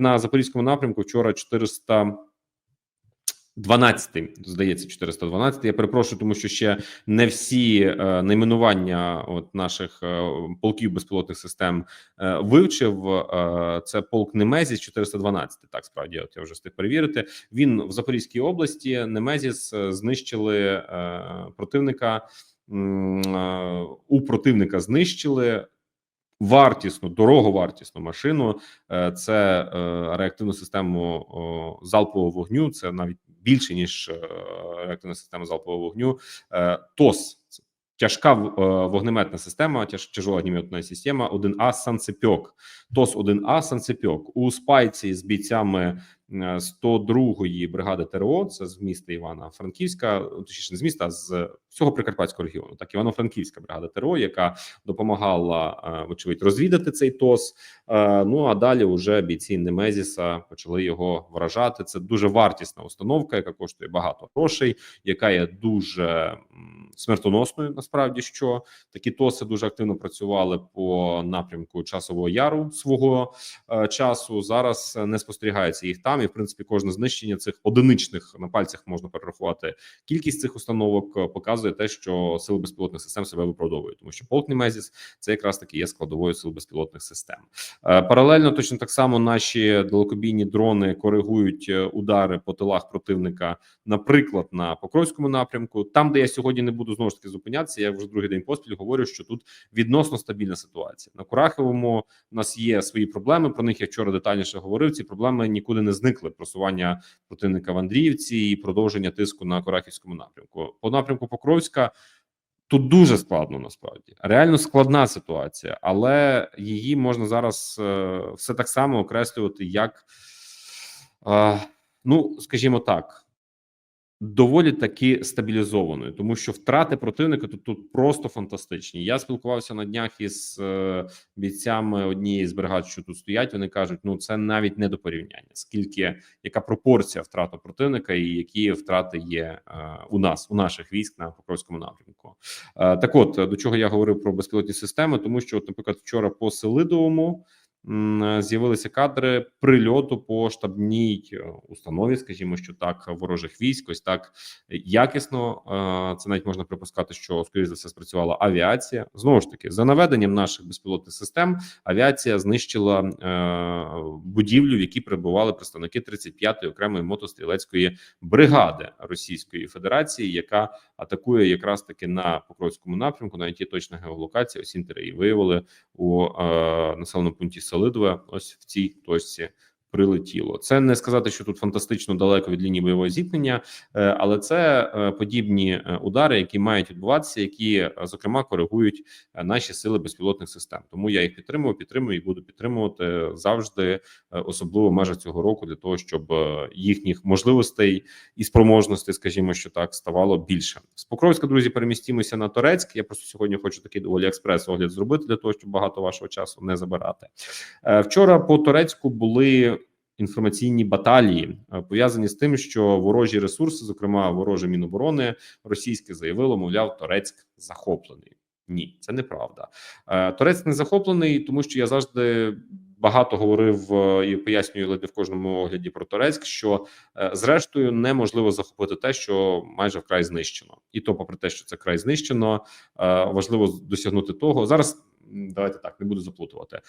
на запорізькому напрямку вчора 400 12, здається, 412. Я перепрошую, тому що ще не всі е, найменування от наших е, полків безпілотних систем е, вивчив. Е, це полк Немезіс 412. Так справді от я вже встиг перевірити. Він в Запорізькій області. Немезіс е, знищили е, противника. е, У противника знищили вартісну, дороговартісну машину. Е, Це е, реактивну систему залпового вогню. Це навіть більше ніж е, реактивна система залпового вогню. ТОС тяжка вогнеметна система, тяж, тяжова огнеметна система 1А Санцепьок. ТОС 1А Санцепьок у спайці з бійцями 102-ї бригади ТРО. Це з міста Івана Франківська, точніше не з міста, а з всього Прикарпатського регіону. Так, Івано-Франківська бригада ТРО, яка допомагала е, вочевидь розвідати цей ТОС. Е, Ну а далі вже бійці Немезіса почали його вражати. Це дуже вартісна установка, яка коштує багато грошей, яка є дуже смертоносною. Насправді, що такі тоси дуже активно працювали по напрямку часового яру свого е, часу. Зараз е, не спостерігається їх там, і в принципі кожне знищення цих одиничних на пальцях можна перерахувати. Кількість цих установок е, показує те, що сили безпілотних систем себе виправдовують, тому що полк Немезіс це якраз таки є складовою сил безпілотних систем. Е, Паралельно точно так само наші далекобійні дрони коригують е, удари по тилах противника, наприклад, на Покровському напрямку. Там, де я сьогодні не буду знову ж таки зупинятися, я вже другий день поспіль говорю, що тут відносно стабільна ситуація. На Кураховому у нас є свої проблеми. Про них я вчора детальніше говорив. Ці проблеми нікуди не зникли. Просування противника в Андріївці і продовження тиску на Корахівському напрямку. По напрямку Покровська. Тут дуже складно насправді реально складна ситуація, але її можна зараз е, все так само окреслювати як, е, ну скажімо так, доволі таки стабілізованою, тому що втрати противника тут, тут просто фантастичні. Я спілкувався на днях із е, бійцями однієї з бригад, що тут стоять. Вони кажуть, ну це навіть не до порівняння. Скільки яка пропорція втрат противника, і які втрати є е, у нас, у наших військ на Покровському напрямку. Е, так, от до чого я говорив про безпілотні системи, тому що, от, наприклад, вчора по Селидовому з'явилися кадри прильоту по штабній е, установі, скажімо, що так, ворожих військ, ось так якісно. е, Це навіть можна припускати, що скоріше за все спрацювала авіація. Знову ж таки, за наведенням наших безпілотних систем, авіація знищила е, будівлю, в якій перебували представники 35-ї окремої мотострілецької бригади Російської Федерації, яка атакує якраз таки на Покровському напрямку. Навіть є точна геолокація. Ось інтери її виявили у е, населеному пункті Селидове. Ось в цій точці. Прилетіло це не сказати, що тут фантастично далеко від лінії бойового зіткнення, е, але це е, подібні е, удари, які мають відбуватися, які зокрема коригують наші сили безпілотних систем. Тому я їх підтримую, підтримую і буду підтримувати завжди, особливо в межах цього року, для того, щоб їхніх можливостей і спроможностей, скажімо, що так ставало більше. З Покровська, друзі, перемістимося на Торецьк. Я просто сьогодні хочу такий доволі експрес огляд зробити для того, щоб багато вашого часу не забирати. Вчора по Турецьку були інформаційні баталії е, пов'язані з тим, що ворожі ресурси, зокрема вороже міноборони російське, заявило, мовляв, Торецьк захоплений. Ні, це неправда. Е, Торецьк не захоплений, тому що я завжди багато говорив е, і пояснюю ледь в кожному огляді про Торецьк, що зрештою неможливо захопити те, що майже вкрай знищено, і то, попри те, що це край знищено, важливо досягнути того. Зараз давайте так не буду заплутувати.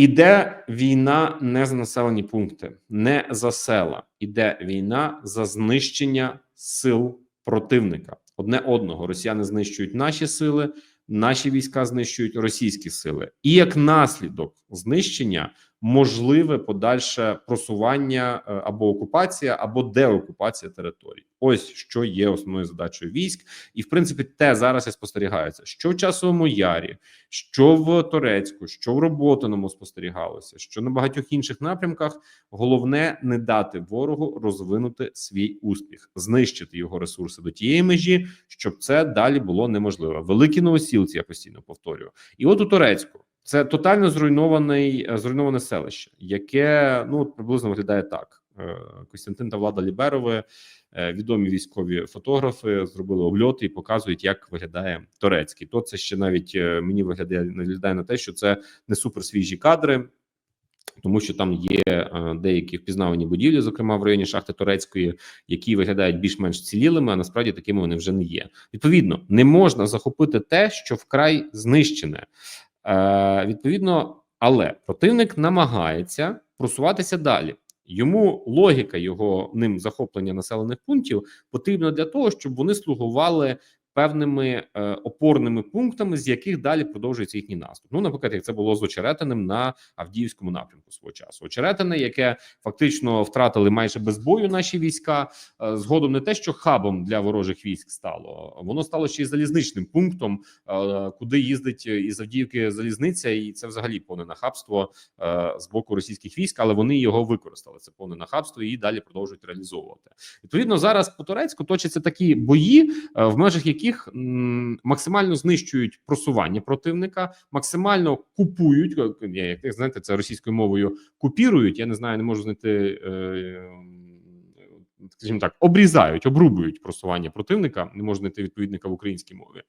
Іде війна не за населені пункти, не за села. Іде війна за знищення сил противника. Одне одного росіяни знищують наші сили, наші війська знищують російські сили, і як наслідок знищення можливе подальше просування е, або окупація, або деокупація територій. Ось що є основною задачою військ, і в принципі те зараз і спостерігається, що в часовому ярі, що в Торецьку, що в Роботиному спостерігалося, що на багатьох інших напрямках головне не дати ворогу розвинути свій успіх, знищити його ресурси до тієї межі, щоб це далі було неможливо. Великі новосілці, я постійно повторюю, і от у Турецьку. Це тотально зруйнований е, зруйноване селище, яке ну приблизно виглядає так: Е, Костянтин та Влада Ліберови, е, відомі військові фотографи, зробили обльоти і показують, як виглядає Торецький. То це ще навіть е, мені виглядає виглядає на те, що це не супер свіжі кадри. Тому що там є деякі впізнавані будівлі, зокрема в районі шахти Турецької, які виглядають більш-менш цілілими, а насправді такими вони вже не є. Відповідно, не можна захопити те, що вкрай знищене. Е, Відповідно, але противник намагається просуватися далі. Йому логіка його ним захоплення населених пунктів потрібна для того, щоб вони слугували певними е, опорними пунктами, з яких далі продовжується їхній наступ. Ну, наприклад, як це було з очеретиним на Авдіївському напрямку свого часу. Очеретине, яке фактично втратили майже без бою наші війська. е, Згодом не те, що хабом для ворожих військ стало, воно стало ще й залізничним пунктом, е, куди їздить із Авдіївки залізниця, і це взагалі повне нахабство е, з боку російських військ, але вони його використали. Це повне нахабство і далі продовжують реалізовувати. Відповідно, зараз по Турецьку точаться такі бої, е, в межах яких м, максимально знищують просування противника, максимально купують, е, як знаєте, це російською мовою купірують. Я не знаю, не можу знайти. Е, Скажімо так, обрізають, обрубують просування противника, не можна знайти відповідника в українській мові.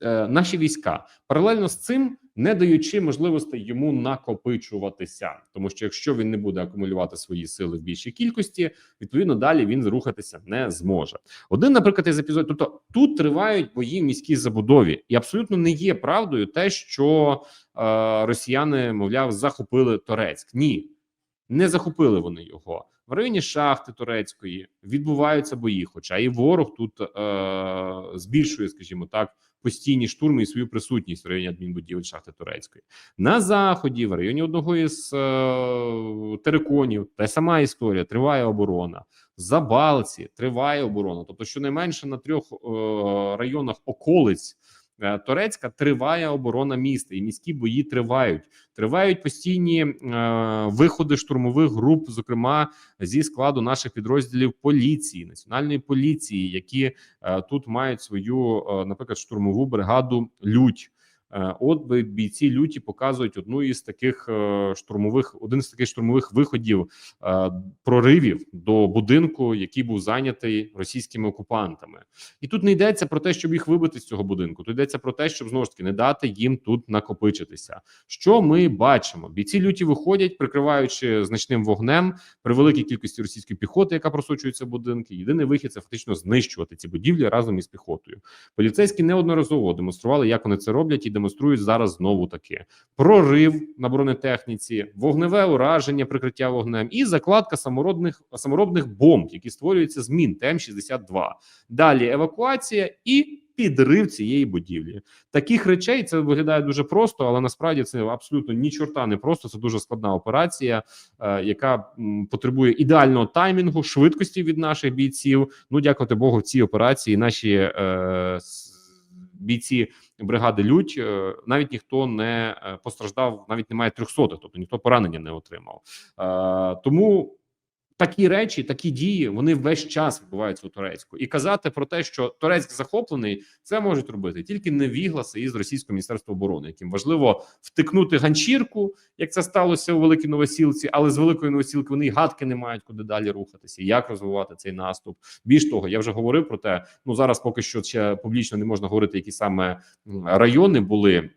Е, наші війська паралельно з цим не даючи можливості йому накопичуватися, тому що якщо він не буде акумулювати свої сили в більшій кількості, відповідно далі він рухатися не зможе. Один, наприклад, із епізодів, тобто тут тривають бої в міській забудові, і абсолютно не є правдою те, що е, росіяни, мовляв, захопили Торецьк. Ні, не захопили вони його. В районі шахти турецької відбуваються бої. Хоча і ворог тут е, збільшує, скажімо так, постійні штурми і свою присутність в районі адмінбудівель шахти турецької на заході, в районі одного із е, териконів, та сама історія триває оборона. Забалці триває оборона. Тобто, щонайменше на трьох е, районах околиць е, Турецька триває оборона міста, і міські бої тривають. Тривають постійні е, виходи штурмових груп, зокрема зі складу наших підрозділів поліції, національної поліції, які е, тут мають свою, е, наприклад, штурмову бригаду Лють. Е, От бійці люті показують одну із таких е, штурмових, один з таких штурмових виходів е, проривів до будинку, який був зайнятий російськими окупантами, і тут не йдеться про те, щоб їх вибити з цього будинку. Тут йдеться про те, щоб знову ж таки не дати їм тут накопичитися. Що ми бачимо? Бійці люті виходять, прикриваючи значним вогнем при великій кількості російської піхоти, яка просочується в будинки. Єдиний вихід це фактично знищувати ці будівлі разом із піхотою. Поліцейські неодноразово демонстрували, як вони це роблять, демонструють зараз знову таки прорив на бронетехніці, вогневе ураження, прикриття вогнем і закладка саморобних саморобних бомб, які створюються з мін ТМ-62. Далі евакуація і. Підрив цієї будівлі таких речей це виглядає дуже просто, але насправді це абсолютно ні чорта не просто. Це дуже складна операція, е, яка м, потребує ідеального таймінгу, швидкості від наших бійців. Ну, дякувати Богу, в цій операції наші е, бійці бригади Лють е, навіть ніхто не е, постраждав, навіть немає трьохсотих, тобто ніхто поранення не отримав. Е, тому. Такі речі, такі дії, вони весь час відбуваються у Турецьку, і казати про те, що Турецьк захоплений, це можуть робити тільки невігласи із російського міністерства оборони, яким важливо втикнути ганчірку, як це сталося у Великій Новосілці, але з великої новосілки вони й гадки не мають куди далі рухатися, як розвивати цей наступ. Більш того, я вже говорив про те. Ну зараз поки що ще публічно не можна говорити, які саме райони були.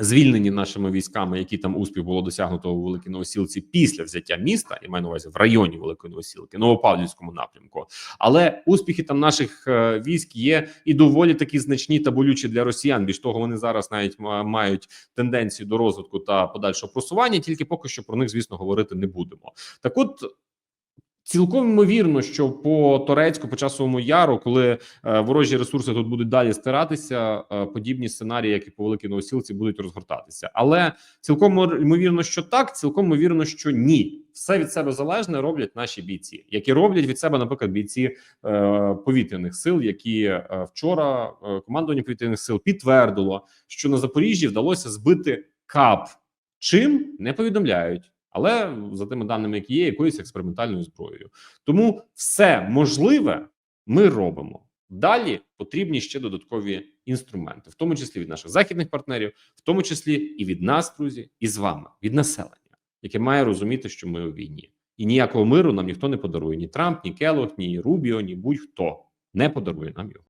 Звільнені нашими військами, які там успіх було досягнуто у Великій Новосілці після взяття міста, я маю на увазі в районі Великої Новосілки, Новопавлівському напрямку. Але успіхи там наших е, військ є і доволі такі значні та болючі для росіян. Більш того, вони зараз навіть ма- мають тенденцію до розвитку та подальшого просування. Тільки поки що про них, звісно, говорити не будемо. Так, от. Цілком ймовірно, що по Торецьку, по часовому яру, коли е, ворожі ресурси тут будуть далі стиратися, е, подібні сценарії, як і по великій новосілці, будуть розгортатися. Але цілком ймовірно, що так, цілком ймовірно, що ні. Все від себе залежне роблять наші бійці, які роблять від себе, наприклад, бійці е, повітряних сил, які е, вчора е, командування повітряних сил підтвердило, що на Запоріжжі вдалося збити КАП. Чим не повідомляють, але за тими даними, які є, якоюсь експериментальною зброєю. Тому все можливе ми робимо. Далі потрібні ще додаткові інструменти, в тому числі від наших західних партнерів, в тому числі і від нас, друзі, і з вами, від населення, яке має розуміти, що ми у війні, і ніякого миру нам ніхто не подарує. Ні Трамп, ні Келох, ні Рубіо, ні будь-хто не подарує нам його.